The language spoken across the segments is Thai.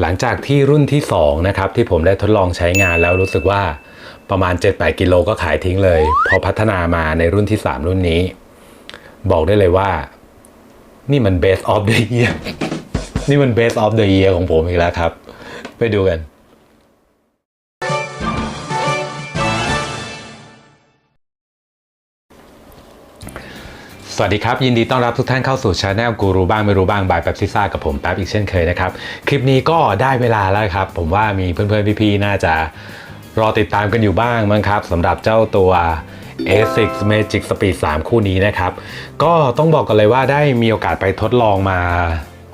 หลังจากที่รุ่นที่2นะครับที่ผมได้ทดลองใช้งานแล้วรู้สึกว่าประมาณ 7-8 กิโลก็ขายทิ้งเลย พอพัฒนามาในรุ่นที่ 3 รุ่นนี้ บอกได้เลยว่า นี่มัน best of the year นี่มัน best of the year ของผมอีกแล้วครับ ไปดูกัน สวัสดีครับ ยินดีต้อนรับทุกท่านเข้าสู่ช anel กูรู้บ้างไม่รู้บ้างบายแป๊บซิซ่ากับผมแป๊บอีกเช่นเคยนะครับ คลิปนี้ก็ได้เวลาแล้วครับ ผมว่ามีเพื่อนๆ พี่ๆ น่าจะรอติดตามกันอยู่บ้างมั้งครับสำหรับเจ้าตัว ASIC Magic Speed 3 คู่นี้นะครับ ก็ต้องบอกกันเลยว่าได้มีโอกาสไปทดลองมา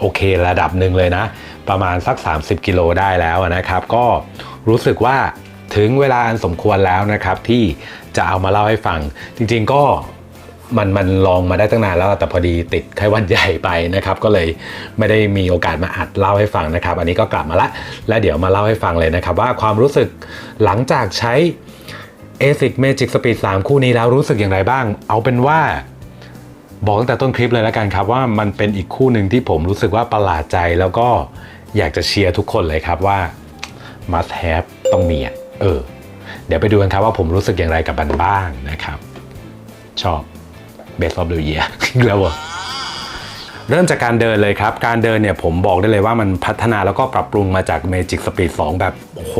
โอเคระดับหนึ่งเลยนะ ประมาณสัก 30 กิโลได้แล้วนะครับ ก็รู้สึกว่าถึงเวลาอันสมควรแล้วนะครับที่จะเอามาเล่าให้ฟัง จริงๆก็ มันมันลองมาได้ตั้งนานแล้ว แต่พอดีติดไข้หวัดใหญ่ไปนะครับ ก็เลยไม่ได้มีโอกาสมาอัดเล่าให้ฟังนะครับ อันนี้ก็กลับมาละ และเดี๋ยวมาเล่าให้ฟังเลยนะครับ ว่าความรู้สึกหลังจากใช้ ASIC Magic Speed 3 คู่นี้แล้วรู้สึกอย่างไรบ้าง เอาเป็นว่าบอกตั้งแต่ต้นคลิปเลยแล้วกันครับ ว่ามันเป็นอีกคู่หนึ่งที่ผมรู้สึกว่าประหลาดใจแล้วก็อยากจะเชียร์ทุกคนเลยครับว่า must have ต้องมีอะเออ เดี๋ยวไปดูกันครับว่าผมรู้สึกอย่างไรกับมันบ้างนะครับ ชอบ Best of the Year แล้วเหรอเริ่มจากการเดินเลยครับ การเดินเนี่ยผมบอกได้เลยว่ามันพัฒนาแล้วก็ปรับปรุงมาจาก Magic Speed 2 แบบ โอ้โห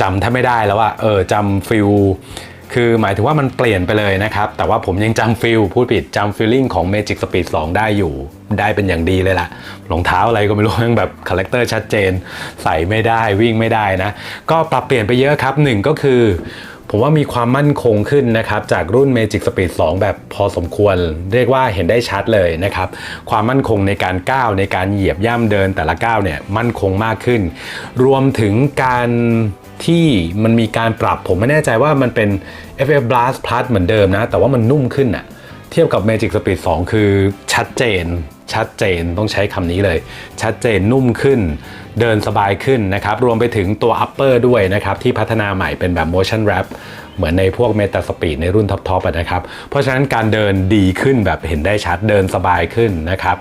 จำแทบไม่ได้แล้วว่าเออจำฟิลคือหมายถึงว่ามันเปลี่ยนไปเลยนะครับ แต่ว่าผมยังจำฟิลพูดผิดจำฟีลลิ่งของ Magic Speed 2 ได้อยู่ ได้เป็นอย่างดีเลยล่ะรองเท้าอะไรก็ไม่รู้ยังแบบคาแรคเตอร์ชัดเจน ใส่ไม่ได้วิ่งไม่ได้นะ ก็ปรับเปลี่ยนไปเยอะครับหนึ่งก็คือ ผมว่ามีความมั่นคงขึ้นนะครับจากรุ่น Magic Speed 2 แบบพอสมควร เรียกว่าเห็นได้ชัดเลยนะครับ ความมั่นคงในการก้าวในการเหยียบย่ำเดินแต่ละก้าวเนี่ยมั่นคงมากขึ้น รวมถึงการที่มันมีการปรับผมไม่แน่ใจว่ามันเป็น FF Blast Plus เหมือนเดิมนะ แต่ว่ามันนุ่มขึ้นอะเทียบกับ Magic Speed 2 คือชัดเจน ชัดเจนต้องใช้คำนี้เลย ชัดเจนนุ่มขึ้น เดินสบายขึ้นนะครับรวมไปถึงตัว upper ด้วยนะครับที่พัฒนาใหม่เป็นแบบ motion wrap เหมือนในพวก meta speed ในรุ่นท็อปๆนะครับ เพราะฉะนั้นการเดินดีขึ้นแบบเห็นได้ชัดเดินสบายขึ้นนะครับ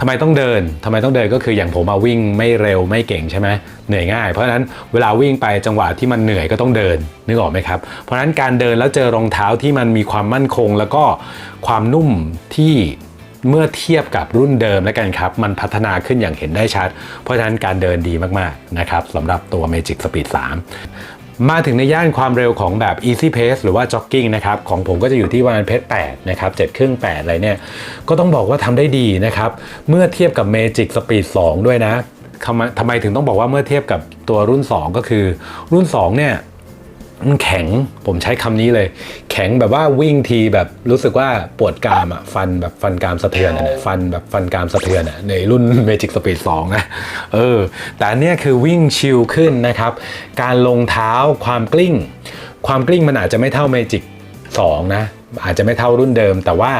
ทำไมต้องเดินทำไมต้องเดินก็คืออย่างผมมาวิ่งไม่เร็วไม่เก่งใช่ไหมเหนื่อยง่าย เพราะฉะนั้นเวลาวิ่งไปจังหวะที่มันเหนื่อยก็ต้องเดินนึกออกไหมครับ เพราะฉะนั้นการเดินแล้วเจอรองเท้าที่มันมีความมั่นคง แล้วก็ความนุ่มที่ เมื่อเทียบกับรุ่นเดิมแล้วกันครับ มันพัฒนาขึ้นอย่างเห็นได้ชัด เพราะฉะนั้นการเดินดีมากๆนะครับสำหรับตัว Magic Speed 3 มาถึงในย่านความเร็วของแบบ Easy Pace หรือว่า Jogging นะครับของผมก็จะอยู่ที่ประมาณเพชร8นะครับ7ครึ่ง8อะไรเนี่ย ก็ต้องบอกว่าทำได้ดีนะครับ เมื่อเทียบกับ Magic Speed 2 ด้วยนะทำไมถึงต้องบอกว่าเมื่อเทียบกับตัวรุ่น 2 ก็คือรุ่น2เนี่ย แข็งผมใช้คำนี้เลย แข็งแบบว่าวิ่งทีแบบรู้สึกว่าปวดกรามอะฟันแบบฟันกรามสะเทือนอะเนี่ยฟันแบบฟันกรามสะเทือนอะในรุ่น Magic Speed 2นะเออแต่อันเนี้ยคือวิ่งชิลขึ้นนะครับ การลงเท้าความกลิ้ง ความกลิ้งมันอาจจะไม่เท่า Magic 2 นะ อาจจะไม่เท่ารุ่นเดิม แต่ว่า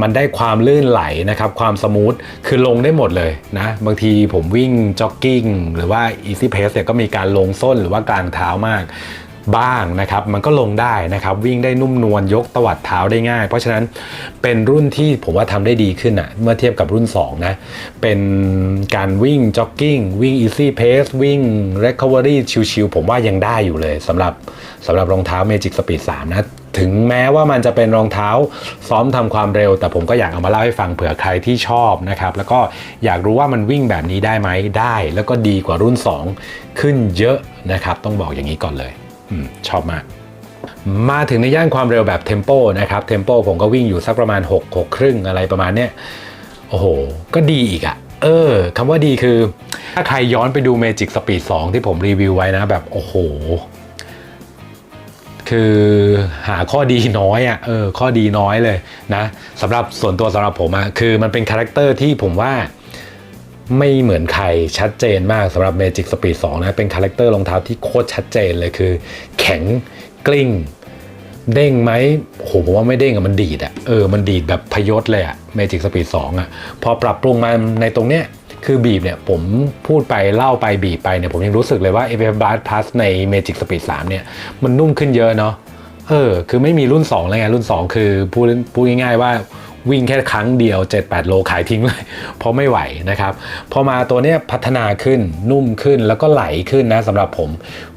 มันได้ความลื่นไหลนะครับ ความสมูทคือลงได้หมดเลยนะ บางทีผมวิ่งจ็อกกิ้งหรือว่า Easy Pace เนี่ยก็มีการลงส้นหรือว่ากลางเท้ามาก บ้างนะครับมันก็ลงได้นะครับวิ่งได้นุ่มนวลยกตวัดเท้าได้ง่าย เพราะฉะนั้นเป็นรุ่นที่ผมว่าทำได้ดีขึ้นอะเมื่อเทียบกับรุ่น2นะเป็นการวิ่งจ็อกกิ้งวิ่ง easy pace วิ่ง recovery ชิวๆผมว่ายังได้อยู่เลยสำหรับสำหรับรองเท้า Magic Speed 3นะถึงแม้ว่ามันจะเป็นรองเท้าซ้อมทำความเร็ว แต่ผมก็อยากเอามาเล่าให้ฟังเผื่อใครที่ชอบนะครับแล้วก็อยากรู้ว่ามันวิ่งแบบนี้ได้ไหมได้ แล้วก็ดีกว่ารุ่น 2 ขึ้นเยอะนะครับ ต้องบอกอย่างนี้ก่อนเลย ชอบมาก มาถึงในย่านความเร็วแบบเทมโปนะครับเทมโปผมก็วิ่งอยู่สักประมาณ 6 6 ครึ่งอะไรประมาณเนี้ยโอ้โห ก็ดีอีกอะเออคำว่าดีคือ ถ้าใครย้อนไปดู Magic Speed 2 ที่ผมรีวิวไว้นะแบบโอ้โห คือหาข้อดีน้อยอะ่ะเออข้อดีน้อยเลยนะสำหรับส่วนตัวสำหรับผมอะ่ะคือมันเป็นคาแรคเตอร์ที่ผมว่า ไม่เหมือนใครชัดเจนมากสำหรับ Magic Speed 2 นะ เป็นคาแรคเตอร์รองเท้าที่โคตรชัดเจนเลยคือ แข็งกลิ้ง เด้งไหมโหผมว่าไม่เด้งอะมันดีดอะเออมันดีดแบบพยศเลยอะ Magic Speed 2อะพอปรับปรุงมาในตรงเนี้ยคือบีบเนี่ยผมพูดไปเล่าไปบีบไปเนี่ยผมยังรู้สึกเลยว่า FF Blast Plus ใน Magic Speed 3 เนี่ย มันนุ่มขึ้นเยอะเนาะเออ คือไม่มีรุ่น 2 แล้วไงรุ่น 2 คือพูดพูดง่ายๆว่า วิ่งแค่ครั้งเดียว 7-8 โลขายทิ้งเลย เพราะไม่ไหวนะครับ พอมาตัวเนี้ยพัฒนาขึ้นนุ่มขึ้นแล้วก็ไหลขึ้นนะสำหรับผม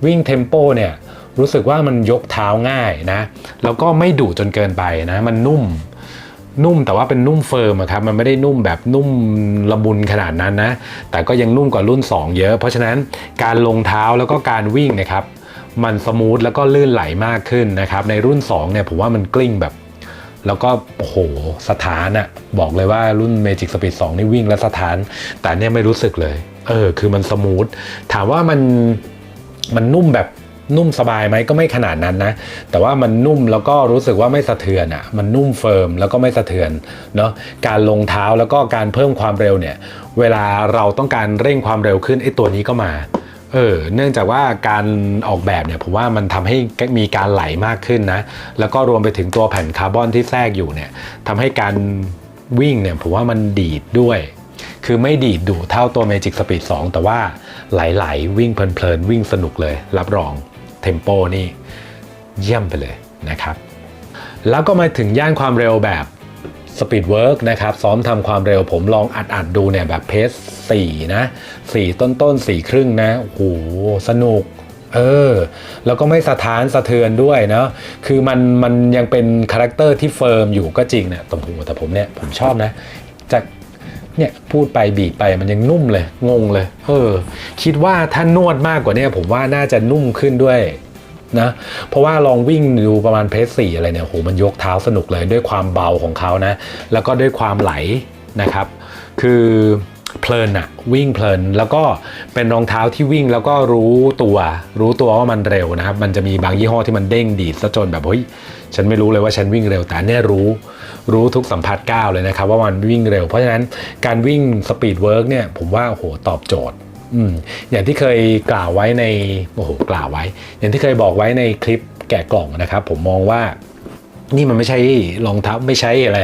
วิ่งเทมโปเนี่ยรู้สึกว่ามันยกเท้าง่ายนะ แล้วก็ไม่ดุจนเกินไปนะ มันนุ่มนุ่มแต่ว่าเป็นนุ่มเฟิร์มครับมันไม่ได้นุ่มแบบนุ่มละมุนขนาดนั้นนะ แต่ก็ยังนุ่มกว่ารุ่น 2 เยอะ เพราะฉะนั้นการลงเท้าแล้วก็การวิ่งนะครับ มันสมูทแล้วก็ลื่นไหลมากขึ้นนะครับ ในรุ่น2เนี่ยผมว่ามันกลิ้งแบบ แล้วก็โอ้โหสถานอะบอกเลยว่ารุ่น Magic Speed 2 นี่วิ่งและสถาน แต่เนี่ยไม่รู้สึกเลย เออ คือมันสมูท ถามว่ามันมันนุ่มแบบนุ่มสบายไหมก็ไม่ขนาดนั้นนะ แต่ว่ามันนุ่มแล้วก็รู้สึกว่าไม่สะเทือนอะ่ะ มันนุ่มเฟิร์มแล้วก็ไม่สะเทือนเนาะการลงเท้าแล้วก็การเพิ่มความเร็วเนี่ย เวลาเราต้องการเร่งความเร็วขึ้นไอ้ตัวนี้ก็มา เออเนื่องจากว่าการออกแบบเนี่ยผมว่ามันทำให้มีการไหลมากขึ้นนะ แล้วก็รวมไปถึงตัวแผ่นคาร์บอนที่แทรกอยู่เนี่ยทำให้การวิ่งเนี่ยผมว่ามันดีดด้วย คือไม่ดีดดุเท่าตัว Magic Speed 2 แต่ว่าไหลๆวิ่งเพลินๆวิ่งสนุกเลย รับรองเทมโปนี่เยี่ยมไปเลยนะครับ แล้วก็มาถึงย่านความเร็วแบบ Speed Work นะครับ ซ้อมทำความเร็วผมลองอัดอัดดูเนี่ยแบบเพส4นะ4ต้นต้นๆ4ครึ่งนะ โอ้โห สนุก เออ แล้วก็ไม่สะท้านสะเทือนด้วยเนาะคือมันมันยังเป็นคาแรคเตอร์ที่เฟิร์มอยู่ก็จริงเนี่ยแต่ผมแต่ผมเนี่ย ผมชอบนะจากเนี่ยพูดไปบีบไปมันยังนุ่มเลย งงเลย เออ คิดว่าถ้านวดมากกว่านี้ผมว่าน่าจะนุ่มขึ้นด้วย นะ เพราะว่าลองวิ่งดูประมาณเพสสี่อะไรเนี่ยโหมันยกเท้าสนุกเลยด้วยความเบาของเขานะ แล้วก็ด้วยความไหลนะครับ คือเพลินอะวิ่งเพลินแล้วก็เป็นรองเท้าที่วิ่งแล้วก็รู้ตัว รู้ตัวว่ามันเร็วนะครับ มันจะมีบางยี่ห้อที่มันเด้งดีดซะจนแบบเฮ้ยฉันไม่รู้เลยว่าฉันวิ่งเร็วแต่อันเนี่ยรู้รู้ทุกสัมผัสก้าวเลยนะครับ ว่ามันวิ่งเร็ว เพราะฉะนั้นการวิ่งสปีดเวิร์กเนี่ยผมว่าโหตอบโจทย์ อืมอย่างที่เคยกล่าวไว้ในโอ้โหกล่าวไว้ อย่างที่เคยบอกไว้ในคลิปแกะกล่องนะครับ ผมมองว่านี่มันไม่ใช่รองเท้าไม่ใช่อะไร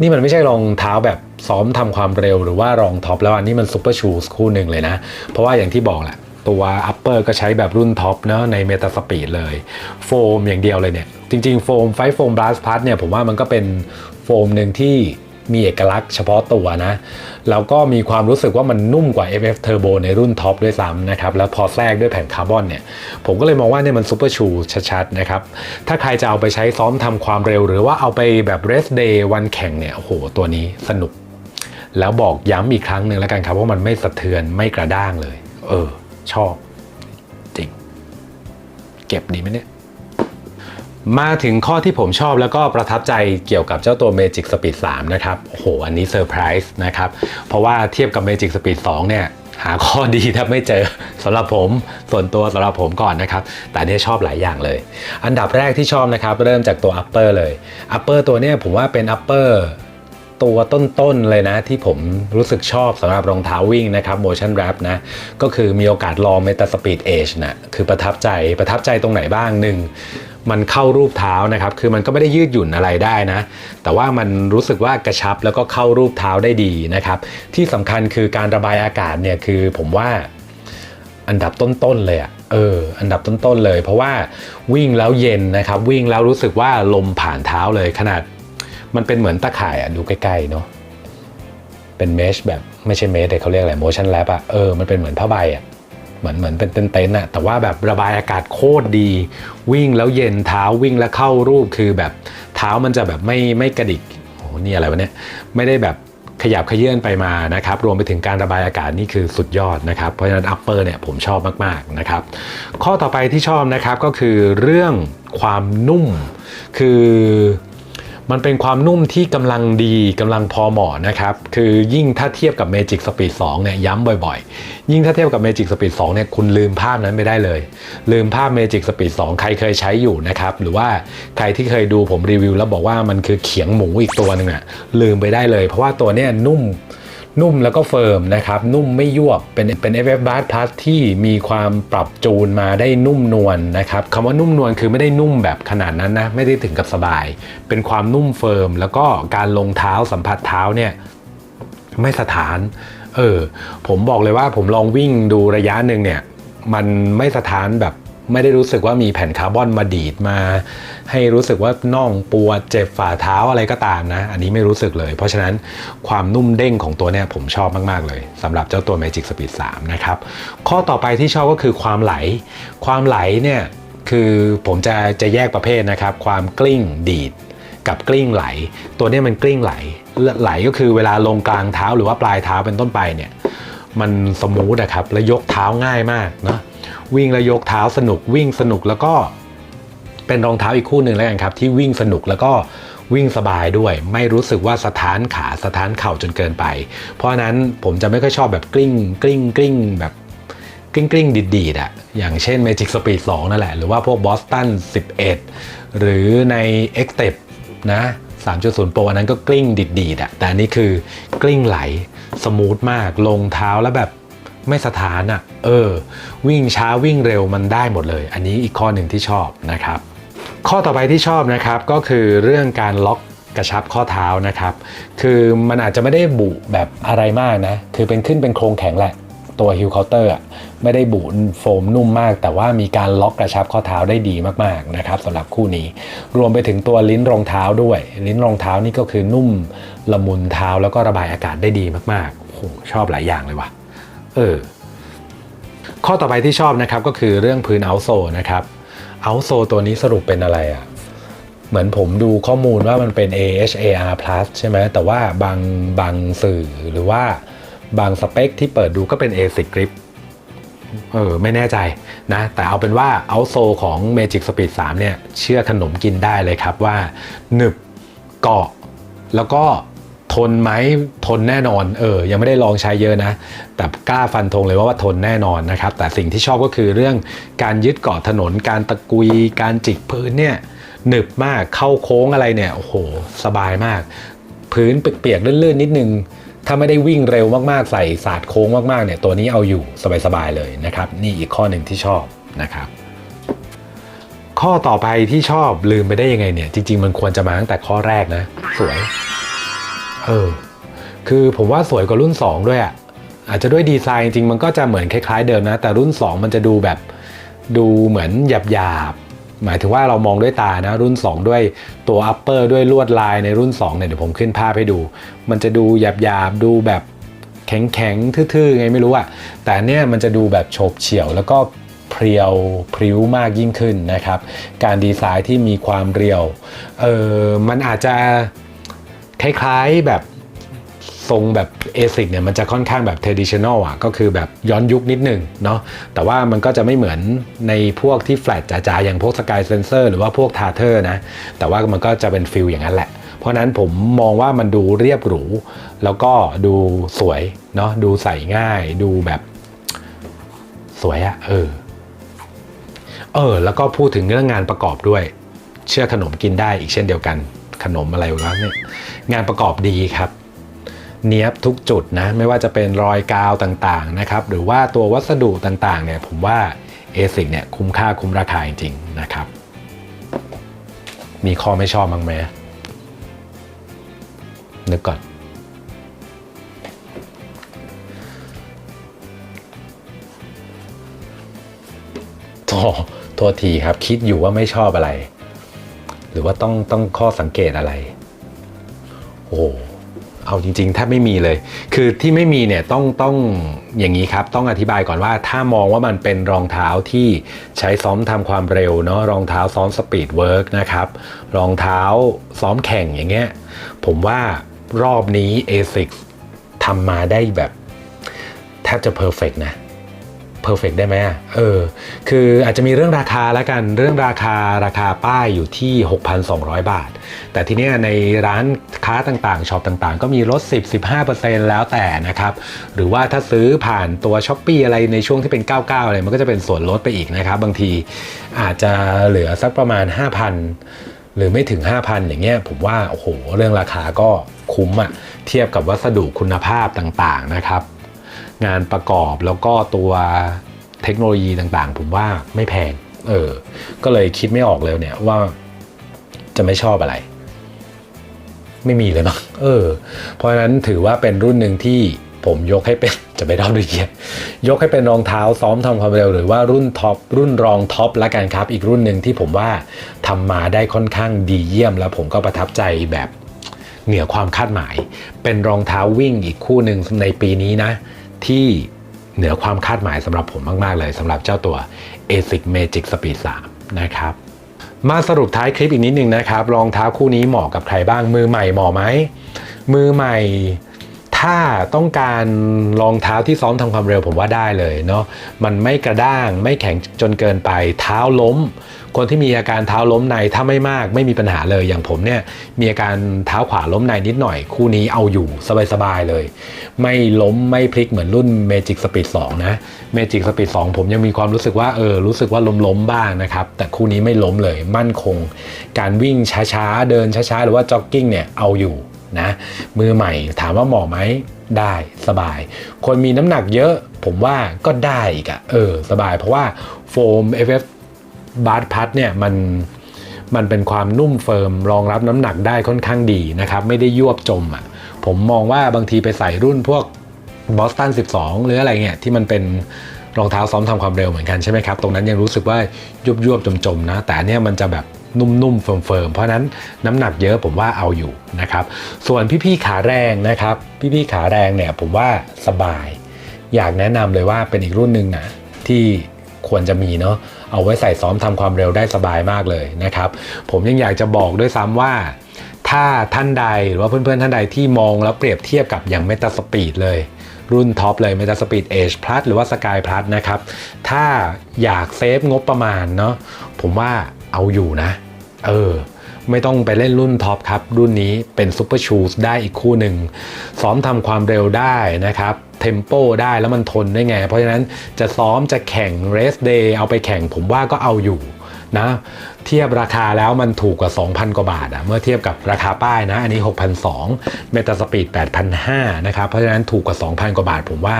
นี่มันไม่ใช่รองเท้าแบบซ้อมทำความเร็วหรือว่ารองท็อปแล้วอันนี้มันซูเปอร์ชูสคู่หนึ่งเลยนะ เพราะว่าอย่างที่บอกแหละตัวอัปเปอร์ก็ใช้แบบรุ่นท็อปเนาะในเมตาสปีดเลย โฟมอย่างเดียวเลยเนี่ย จริงๆโฟมไฟโฟมบลัสพัทเนี่ยผมว่ามันก็เป็นโฟมหนึ่งที่ มีเอกลักษณ์เฉพาะตัวนะ แล้วก็มีความรู้สึกว่ามันนุ่มกว่า FF Turbo ในรุ่นท็อปด้วยซ้ำนะครับ แล้วพอแทรกด้วยแผ่นคาร์บอนเนี่ย ผมก็เลยมองว่าเนี่ยมันซูเปอร์ชูชัดๆนะครับ ถ้าใครจะเอาไปใช้ซ้อมทำความเร็ว หรือว่าเอาไปแบบ rest day วันแข่งเนี่ยโอ้โหตัวนี้สนุก แล้วบอกย้ำอีกครั้งหนึ่งแล้วกันครับว่ามันไม่สะเทือนไม่กระด้างเลย เออ ชอบ จริง เก็บดีไหมเนี่ย มาถึงข้อที่ผมชอบแล้วก็ประทับใจเกี่ยวกับเจ้าตัว Magic Speed 3 นะครับ โอ้โห อันนี้เซอร์ไพรส์นะครับ เพราะว่าเทียบกับ Magic Speed 2 เนี่ย หาข้อดีแทบไม่เจอสำหรับผมส่วนตัวสำหรับผมก่อนนะครับ แต่เนี่ยชอบหลายอย่างเลย อันดับแรกที่ชอบนะครับ เริ่มจากตัว Upper เลย Upper ตัวเนี้ยผมว่าเป็น Upper ตัวต้นๆเลยนะ ที่ผมรู้สึกชอบสำหรับรองเท้าวิ่งนะครับ motion wrap นะ ก็คือมีโอกาสลอง Meta Speed Edge นะคือประทับใจประทับใจตรงไหนบ้างหนึ่งมันเข้ารูปเท้านะครับ คือมันก็ไม่ได้ยืดหยุ่นอะไรได้นะ แต่ว่ามันรู้สึกว่ากระชับแล้วก็เข้ารูปเท้าได้ดีนะครับ ที่สำคัญคือการระบายอากาศเนี่ยคือผมว่าอันดับต้นๆเลยอะเออ อันดับต้นๆเลย เพราะว่าวิ่งแล้วเย็นนะครับ วิ่งแล้วรู้สึกว่าลมผ่านเท้าเลยขนาด มันเป็นเหมือนตะข่ายอะดูใกล้ๆเนาะเป็นเมชแบบไม่ใช่เมชแต่เขาเรียกอะไร motion lab อะเออมันเป็นเหมือนผ้าใบอะเหมือนเหมือนเป็นเต็นท์อะแต่ว่าแบบระบายอากาศโคตรดี วิ่งแล้วเย็นเท้าวิ่งแล้วเข้ารูปคือแบบเท้ามันจะแบบไม่ไม่กระดิกโอ้โหนี่อะไรวะเนี่ยไม่ได้แบบขยับขยื่นไปมานะครับ รวมไปถึงการระบายอากาศนี่คือสุดยอดนะครับ เพราะฉะนั้น upper เนี่ยผมชอบมากๆนะครับ ข้อต่อไปที่ชอบนะครับก็คือเรื่องความนุ่ม คือ มันเป็นความนุ่มที่กำลังดีกำลังพอเหมาะนะครับ คือยิ่งถ้าเทียบกับ Magic Speed 2เนี่ยย้ำบ่อยๆ ยิ่งถ้าเทียบกับ Magic Speed 2เนี่ยคุณลืมภาพนั้นไม่ได้เลย ลืมภาพ Magic Speed 2 ใครเคยใช้อยู่นะครับ หรือว่าใครที่เคยดูผมรีวิว แล้วบอกว่ามันคือเขียงหมูอีกตัวหนึงอะลืมไปได้เลย เพราะว่าตัวเนี้ยนุ่ม นุ่มแล้วก็เฟิร์มนะครับ นุ่มไม่ยวบเป็นเป็น FF Bart Plus ที่มีความปรับจูนมาได้นุ่มนวลนะครับคำว่านุ่มนวลคือไม่ได้นุ่มแบบขนาดนั้นนะ ไม่ได้ถึงกับสบาย เป็นความนุ่มเฟิร์ม แล้วก็การลงเท้าสัมผัสเท้าเนี่ยไม่สถาน เออ ผมบอกเลยว่าผมลองวิ่งดูระยะหนึ่งเนี่ย มันไม่สถานแบบ ไม่ได้รู้สึกว่ามีแผ่นคาร์บอนมาดีดมา ให้รู้สึกว่าน่องปวดเจ็บฝ่าเท้าอะไรก็ตามนะ อันนี้ไม่รู้สึกเลย เพราะฉะนั้นความนุ่มเด้งของตัวเนี้ยผมชอบมาก ๆ เลยสำหรับเจ้าตัว Magic Speed 3 นะครับ ข้อต่อไปที่ชอบก็คือความไหล ความไหลเนี่ยคือผมจะจะแยกประเภทนะครับ ความกลิ้งดีดกับกลิ้งไหล ตัวนี้มันกลิ้งไหล ไหลก็คือเวลาลงกลางเท้าหรือว่าปลายเท้าเป็นต้นไปเนี่ยมันสมูทนะครับและยกเท้าง่ายมากเนาะ วิ่งแล้วยกเท้าสนุกวิ่งสนุกแล้วก็เป็นรองเท้าอีกคู่หนึ่งแล้วกันครับ ที่วิ่งสนุกแล้วก็วิ่งสบายด้วย ไม่รู้สึกว่าสะท้านขาสะท้านเข่าจนเกินไป เพราะนั้นผมจะไม่ค่อยชอบแบบกลิ้งกลิ้งกลิ้งแบบกลิ้งกลิ้งดีดดีดอะอย่างเช่น Magic Speed 2 นั่นแหละ หรือว่าพวก Boston 11 หรือใน x t e p นะ 3.0 Pro อันนั้นก็กลิ้งดีดดีดอะแต่อันนี้คือกลิ้งไหล สมูทมากลงเท้าแล้วแบบ ไม่สถานอะ่ะเออ วิ่งช้าวิ่งเร็วมันได้หมดเลย อันนี้อีกข้อหนึ่งที่ชอบนะครับ ข้อต่อไปที่ชอบนะครับก็คือเรื่องการล็อกกระชับข้อเท้านะครับ คือมันอาจจะไม่ได้บุแบบอะไรมากนะ คือเป็นขึ้นเป็นโครงแข็งแหละตัวฮิลเคาน์เตอร์ไม่ได้บุโฟมนุ่มมาก แต่ว่ามีการล็อกกระชับข้อเท้าได้ดีมากๆนะครับสำหรับคู่นี้ รวมไปถึงตัวลิ้นรองเท้าด้วย ลิ้นรองเท้านี่ก็คือนุ่มละมุนเท้าแล้วก็ระบายอากาศได้ดีมากๆโอ้ชอบหลายอย่างเลยว่ะ เออข้อต่อไปที่ชอบนะครับก็คือเรื่องพื้นเอาโซนะครับเอาโซตัวนี้สรุปเป็นอะไรอะ่ะเหมือนผมดูข้อมูลว่ามันเป็น AHAR plus ใช่ไหมแต่ว่าบางบางสื่อหรือว่าบางสเปคที่เปิดดูก็เป็น ASIC grip เออไม่แน่ใจนะ แต่เอาเป็นว่าเอาโซของ Magic Speed 3 เนี่ย เชื่อขนมกินได้เลยครับว่าหนึบเกาะแล้วก็ ทนไหมทนแน่นอนเออยังไม่ได้ลองใช้เยอะนะ แต่กล้าฟันธงเลยว่าว่าทนแน่นอนนะครับ แต่สิ่งที่ชอบก็คือเรื่องการยึดเกาะถนน การตะกุย การจิกพื้นเนี่ยหนึบมากเข้าโค้งอะไรเนี่ยโอ้โหสบายมาก พื้นเปียกๆลื่นๆนิดนึงถ้าไม่ได้วิ่งเร็วมากๆ ใส่ศาสตร์โค้งมากๆเนี่ยตัวนี้เอาอยู่สบายๆเลยนะครับ นี่อีกข้อหนึ่งที่ชอบนะครับ ข้อต่อไปที่ชอบลืมไปได้ยังไงเนี่ย จริง ๆ มันควรจะมาตั้งแต่ข้อแรกนะ สวย เออ คือผมว่าสวยกว่ารุ่น 2 ด้วยอะ่ะ อาจจะด้วยดีไซน์จริงมันก็จะเหมือนคล้ายๆเดิมนะ แต่รุ่น 2 มันจะดูแบบดูเหมือนหยาบๆหมายถึงว่าเรามองด้วยตานะรุ่น 2 ด้วยตัว upper ด้วยลวดลายในรุ่น2เนี่ยเดี๋ยวผมขึ้นภาพให้ดู มันจะดูหยาบๆดูแบบแข็งๆทื่อๆไงไม่รู้อะแต่เนี่ยมันจะดูแบบโฉบเฉี่ยวแล้วก็เพรียวพริ้วมากยิ่งขึ้นนะครับ การดีไซน์ที่มีความเรียวเออมันอาจจะ คล้ายๆแบบทรงแบบ ASIC เนี่ยมันจะค่อนข้างแบบ traditional อะก็คือแบบย้อนยุคนิดหนึ่งเนาะแต่ว่ามันก็จะไม่เหมือนในพวกที่แฟลตจ๋าๆ อย่างพวก Sky Sensor หรือว่าพวก t a t e r นะ แต่ว่ามันก็จะเป็นฟิลอย่างนั้นแหละ เพราะนั้นผมมองว่ามันดูเรียบหรู แล้วก็ดูสวยเนาะดูใส่ง่าย ดูแบบสวยอะเออ เออ แล้วก็พูดถึงเรื่องงานประกอบด้วย เชื่อขนมกินได้อีกเช่นเดียวกัน ขนมอะไรแล้วเนี่ยงานประกอบดีครับ เนี้ยบทุกจุดนะ ไม่ว่าจะเป็นรอยกาวต่างๆนะครับหรือว่าตัววัสดุต่างๆเนี่ยผมว่า ASIC เนี่ยคุ้มค่าคุ้มราคาจริงๆนะครับ มีข้อไม่ชอบบ้างไหมนึกก่อนโทษทีครับคิดอยู่ว่าไม่ชอบอะไร หรือว่าต้องต้องข้อสังเกตอะไร โอ้เอาจริงๆถ้าไม่มีเลย คือที่ไม่มีเนี่ยต้องต้องอย่างนี้ครับ ต้องอธิบายก่อนว่าถ้ามองว่ามันเป็นรองเท้าที่ใช้ซ้อมทำความเร็วเนาะรองเท้าซ้อมสปีดเวิร์กนะครับ รองเท้าซ้อมแข่งอย่างเงี้ย ผมว่ารอบนี้ ASICS ทำมาได้แบบ แทบจะเพอร์เฟกนะ เพอร์เฟกได้ไหมอะเออ คืออาจจะมีเรื่องราคาแล้วกันเรื่องราคาราคาป้ายอยู่ที่ 6,200 บาท แต่ทีเนี้ยในร้านค้าต่างๆช็อปต่างๆ ก็มีลด 10-15%แล้วแต่นะครับ หรือว่าถ้าซื้อผ่านตัวช้อปปีอะไรในช่วงที่เป็น 99 อะไร มันก็จะเป็นส่วนลดไปอีกนะครับ บางทีอาจจะเหลือสักประมาณ 5,000หรือไม่ถึง 5,000 อย่างเงี้ยผมว่า โอ้โห เรื่องราคาก็คุ้มอะเทียบกับวัสดุคุณภาพต่างๆนะครับ งานประกอบแล้วก็ตัวเทคโนโลยีต่างๆ ผมว่าไม่แพง เออ ก็เลยคิดไม่ออกเลยเนี่ยว่าจะไม่ชอบอะไร ไม่มีเลยเนาะเออ เพราะฉะนั้นถือว่าเป็นรุ่นหนึ่งที่ผมยกให้เป็นจะไม่เล่าด้วยเกียร์ยกให้เป็นรองเท้าซ้อมทำความเร็วหรือว่ารุ่นท็อปรุ่นรองท็อปละกันครับ อีกรุ่นหนึ่งที่ผมว่าทำมาได้ค่อนข้างดีเยี่ยม แล้วผมก็ประทับใจแบบเหนือความคาดหมาย เป็นรองเท้าวิ่งอีกคู่หนึ่งในปีนี้นะ ที่เหนือความคาดหมายสำหรับผมมาก ๆ เลยสำหรับเจ้าตัว ASIC Magic Speed 3 นะครับ มาสรุปท้ายคลิปอีกนิดนึงนะครับรองเท้าคู่นี้เหมาะกับใครบ้างมือใหม่เหมาะไหมมือใหม่ถ้าต้องการรองเท้าที่ซ้อมทำความเร็วผมว่าได้เลยเนาะมันไม่กระด้างไม่แข็งจนเกินไปเท้าล้ม คนที่มีอาการเท้าล้มในถ้าไม่มากไม่มีปัญหาเลยอย่างผมเนี่ยมีอาการเท้าขวาล้มในนิดหน่อย คู่นี้เอาอยู่สบายๆเลย ไม่ล้มไม่พลิกเหมือนรุ่น Magic Speed 2นะ Magic Speed 2ผมยังมีความรู้สึกว่าเออรู้สึกว่าล้มๆบ้างนะครับ แต่คู่นี้ไม่ล้มเลยมั่นคง การวิ่งช้าๆเดินช้าๆหรือว่าจ็อกกิ้งเนี่ยเอาอยู่นะมือใหม่ถามว่าเหมาะไหมได้สบาย คนมีน้ำหนักเยอะผมว่าก็ได้อีกอะเออสบายเพราะว่าโฟม FF บาร์พัดเนี่ยมันมันเป็นความนุ่มเฟิร์ม รองรับน้ำหนักได้ค่อนข้างดีนะครับ ไม่ได้ยวบจมอะผมมองว่าบางทีไปใส่รุ่นพวกบอสตัน 12 หรืออะไรเงี้ยที่มันเป็นรองเท้าซ้อมทำความเร็วเหมือนกันใช่ไหมครับ ตรงนั้นยังรู้สึกว่ายุบยวบๆจมๆนะ แต่เนี้ยมันจะแบบนุ่มๆเฟิร์มๆเพราะฉะนั้นน้ำหนักเยอะผมว่าเอาอยู่นะครับ ส่วนพี่ๆขาแรงนะครับ พี่ๆขาแรงเนี่ยผมว่าสบาย อยากแนะนำเลยว่าเป็นอีกรุ่นหนึ่งนะที่ ควรจะมีเนาะเอาไว้ใส่ซ้อมทำความเร็วได้สบายมากเลยนะครับ ผมยังอยากจะบอกด้วยซ้ำว่า ถ้าท่านใดหรือว่าเพื่อนๆท่านใดที่มองแล้วเปรียบเทียบกับอย่างเมตาสปีดเลยรุ่นท็อปเลยเมตาสปีดเอชพลัสหรือว่าสกายพลัสนะครับ ถ้าอยากเซฟงบประมาณเนาะผมว่าเอาอยู่นะ เออ ไม่ต้องไปเล่นรุ่นท็อปครับ รุ่นนี้เป็นซูเปอร์ชูสได้อีกคู่หนึ่งซ้อมทำความเร็วได้นะครับ เทมโปได้แล้วมันทนได้ไง เพราะฉะนั้นจะซ้อมจะแข่งเรสเดย์เอาไปแข่งผมว่าก็เอาอยู่นะเทียบราคาแล้วมันถูกกว่า 2,000 กว่าบาทอะเมื่อเทียบกับราคาป้ายนะ อันนี้6,200เมตาสปีด8,500นะครับ เพราะฉะนั้นถูกกว่า 2,000 กว่าบาทผมว่า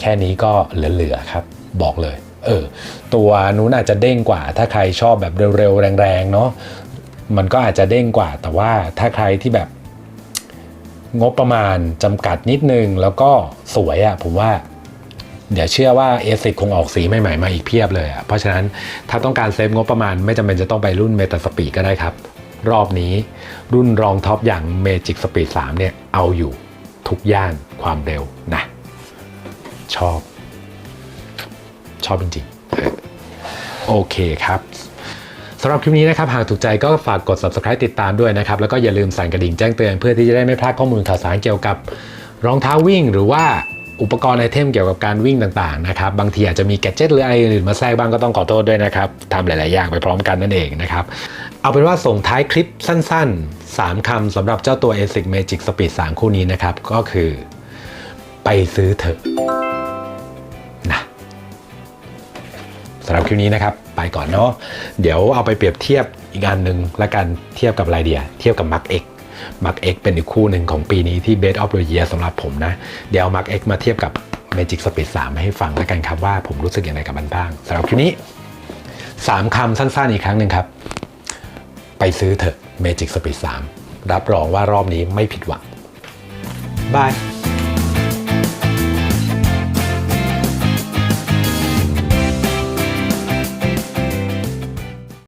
แค่นี้ก็เหลือๆครับ บอกเลย เออ ตัวนู้นอาจจะเด้งกว่า ถ้าใครชอบแบบเร็วๆ แรงๆ เนาะมันก็อาจจะเด้งกว่า แต่ว่าถ้าใครที่แบบ งบประมาณจำกัดนิดนึง แล้วก็สวยอะ่ะผมว่า เดี๋ยวเชื่อว่าเอซิคงออกสีใหม่ๆมาอีกเพียบเลยอะ่ะเพราะฉะนั้นถ้าต้องการเซฟงบประมาณไม่จำเป็นจะต้องไปรุ่นเมตาสปีดก็ได้ครับ รอบนี้รุ่นรองท็อปอย่าง Magic Speed 3 เนี่ยเอาอยู่ทุกย่านความเร็วนะ ชอบ ชอบจริงๆ โอเคครับ สำหรับคลิปนี้นะครับหากถูกใจก็ฝากกด subscribe ติดตามด้วยนะครับ แล้วก็อย่าลืมสั่นกระดิ่งแจ้งเตือนเพื่อที่จะได้ไม่พลาดข้อมูลข่าวสารเกี่ยวกับรองเท้าวิ่ง หรือว่าอุปกรณ์ไอเทมเกี่ยวกับการวิ่งต่างๆนะครับบางทีอาจจะมีแกดเจิตหรืออะไรอื่นมาแทรกบ้างก็ต้องขอโทษด้วยนะครับทำหลาย ๆ อย่างไปพร้อมกันนั่นเองนะครับ เอาเป็นว่าส่งท้ายคลิปสั้น ๆ 3คำสำหรับเจ้าตัว ASIC Magic Speed 3 คู่นี้นะครับ ก็คือ ไปซื้อเถอะำหรับคลิปนี้นะครับ ไปก่อนเนาะเดี๋ยวเอาไปเปรียบเทียบอีกอันหนึ่งละกันเทียบกับไรเดีย เทียบกับ Mark X Mark X เป็นอีกคู่หนึ่งของปีนี้ที่ Best of the Year สำหรับผมนะ เดี๋ยวเอา Mark X มาเทียบกับ Magic Speed 3 ให้ฟังละกันครับว่าผมรู้สึกอย่างไรกับมันบ้างสำหรับคลิปนี้ 3คำสั้นๆอีกครั้งหนึ่งครับ ไปซื้อเถอะ Magic Speed 3 รับรองว่ารอบนี้ไม่ผิดหวังบาย